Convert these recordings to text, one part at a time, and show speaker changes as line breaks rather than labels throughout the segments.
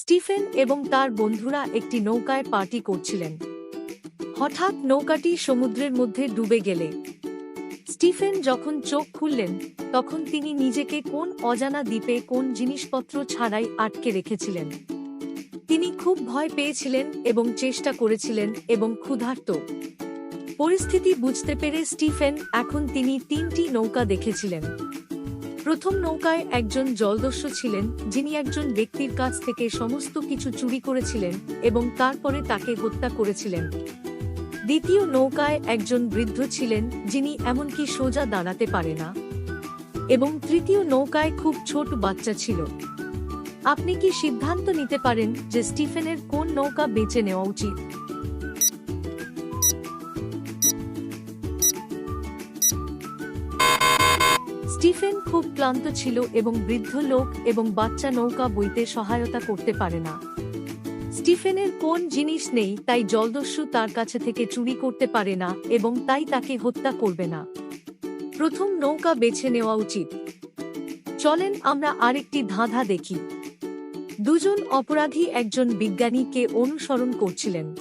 Stephen এবং তার বন্ধুরা একটি নৌকায় পার্টি করছিলেন। হঠাৎ নৌকাটি সমুদ্রের মধ্যে ডুবে গেলে। স্টিফেন যখন চোখ খুললেন, তখন তিনি নিজেকে কোন অজানা দ্বীপে কোন জিনিসপত্র ছাড়াই আটকে রেখেছিলেন। তিনি খুব ভয় পেয়েছিলেন এবং চেষ্টা করেছিলেন এবং ক্ষুধার্ত। পরিস্থিতি বুঝতে পেরে স্টিফেন এখন তিনি তিনটি নৌকা দেখেছিলেন। প্রথম নৌকায় একজন জলদস্যু ছিলেন, যিনি একজন ব্যক্তির কাছ থেকে সমস্ত কিছু চুরি করেছিলেন এবং তারপরে তাকে হত্যা করেছিলেন। দ্বিতীয় নৌকায় একজন বৃদ্ধ ছিলেন, যিনি এমনকি সোজা দাঁড়াতে পারে না। এবং তৃতীয় নৌকায় খুব ছোট বাচ্চা ছিল। আপনি কি সিদ্ধান্ত নিতে পারেন যে স্টিফেনের কোন নৌকা বেছে নেওয়া উচিত? স্টিফেন খুব ক্লান্ত ছিল এবং বৃদ্ধ লোক এবং বাচ্চা নৌকা বইতে সহায়তা করতে পারে না। স্টিফেনের কোন জিনিস নেই, তাই জলদস্যু তার কাছে থেকে চুরি করতে পারে না এবং তাই তাকে হত্যা করবে না। প্রথম নৌকা বেছে নেওয়া উচিত। চলেন আমরা আরেকটি ধাঁধা দেখি। দুজন অপরাধী একজন বিজ্ঞানীকে অনুসরণ করছিলেন।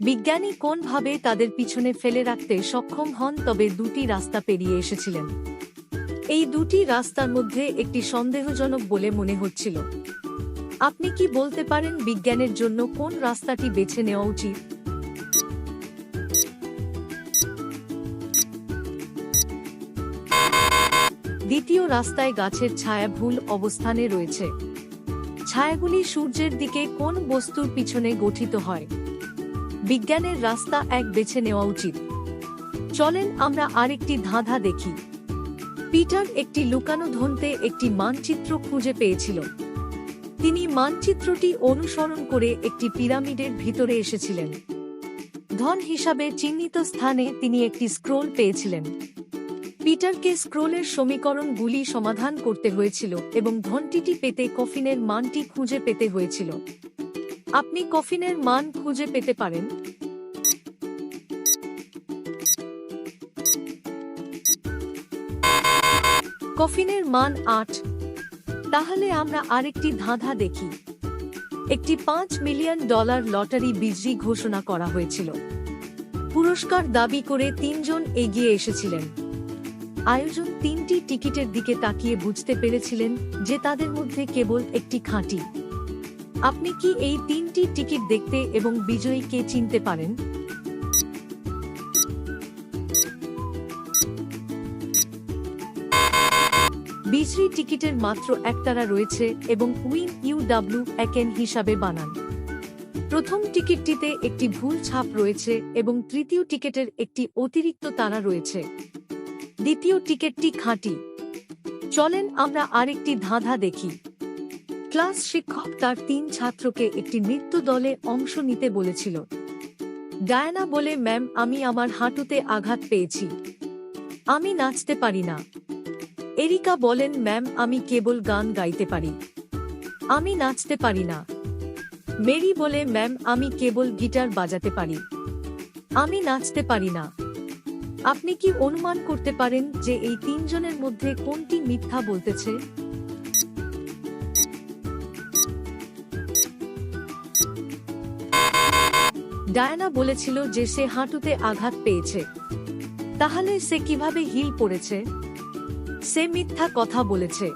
বিজ্ঞানী কোনভাবে তাদের পিছনে ফেলে রাখতে সক্ষম হন তবে দুটি রাস্তা পেরিয়ে এসেছিলেন। এই দুটি রাস্তার মধ্যে একটি সন্দেহজনক বলে মনে হচ্ছিল। আপনি কি বলতে পারেন বিজ্ঞানের জন্য কোন রাস্তাটি বেছে নেওয়া উচিত? দ্বিতীয় রাস্তায় গাছের ছায়া ভুল অবস্থানে রয়েছে। ছায়াগুলি সূর্যের দিকে কোন বস্তুর পিছনে গঠিত হয়? বিজ্ঞানের রাস্তা এক বেছে নেওয়া উচিত। চলেন আমরা আরেকটি ধাঁধা দেখি। পিটার একটি লুকানো ধনতে একটি মানচিত্র খুঁজে পেয়েছিল। তিনি মানচিত্রটি অনুসরণ করে একটি পিরামিডের ভিতরে এসেছিলেন। ধন হিসাবে চিহ্নিত স্থানে তিনি একটি স্ক্রোল পেয়েছিলেন। পিটারকে স্ক্রোলের সমীকরণগুলি সমাধান করতে হয়েছিল এবং ঘণ্টিটি পেতে কফিনের মানটি খুঁজে পেতে হয়েছিল। আপনি কফিনের মান খুঁজে পেতে পারেন। কফিনের মান আট। তাহলে আমরা আরেকটি ধাঁধা দেখি। একটি পাঁচ মিলিয়ন ডলার লটারি বিজরি ঘোষণা করা হয়েছিল। পুরস্কার দাবি করে তিনজন এগিয়ে এসেছিলেন। আয়োজন তিনটি টিকিটের দিকে তাকিয়ে বুঝতে পেরেছিলেন যে তাদের মধ্যে কেবল একটি খাঁটি। আপনি কি এই তিনটি টিকিট দেখতে এবং বিজয়ীকে চিনতে পারেন? বিজরি টিকিটের মাত্র একতারা রয়েছে এবং উইন ইউডাব্লিউ একেন হিসাবে বানান। প্রথম টিকিটটিতে একটি ভুল ছাপ রয়েছে এবং তৃতীয় টিকেটের একটি অতিরিক্ত তারা রয়েছে। দ্বিতীয় টিকেটটি খাঁটি। চলেন আমরা আরেকটি ধাঁধা দেখি। ক্লাস শিক্ষক তার তিন ছাত্রকে একটি নৃত্য দলে অংশ নিতে বলেছিল। ডায়ানা বলে, ম্যাম, আমি আমার হাঁটুতে আঘাত পেয়েছি। আমি নাচতে পারি না। এরিকা বলেন, ম্যাম, আমি কেবল গান গাইতে পারি। আমি নাচতে পারি না। মেরি বলে, ম্যাম, আমি কেবল গিটার বাজাতে পারি। আমি নাচতে পারি না। আপনি কি অনুমান করতে পারেন যে এই তিনজনের মধ্যে কোনটি মিথ্যা বলতেছে? ডায়ানা বলেছিল যে সে হাঁটুতে আঘাত পেয়েছে। তাহলে সে কীভাবে হিল পড়েছে? সে মিথ্যা কথা বলেছে।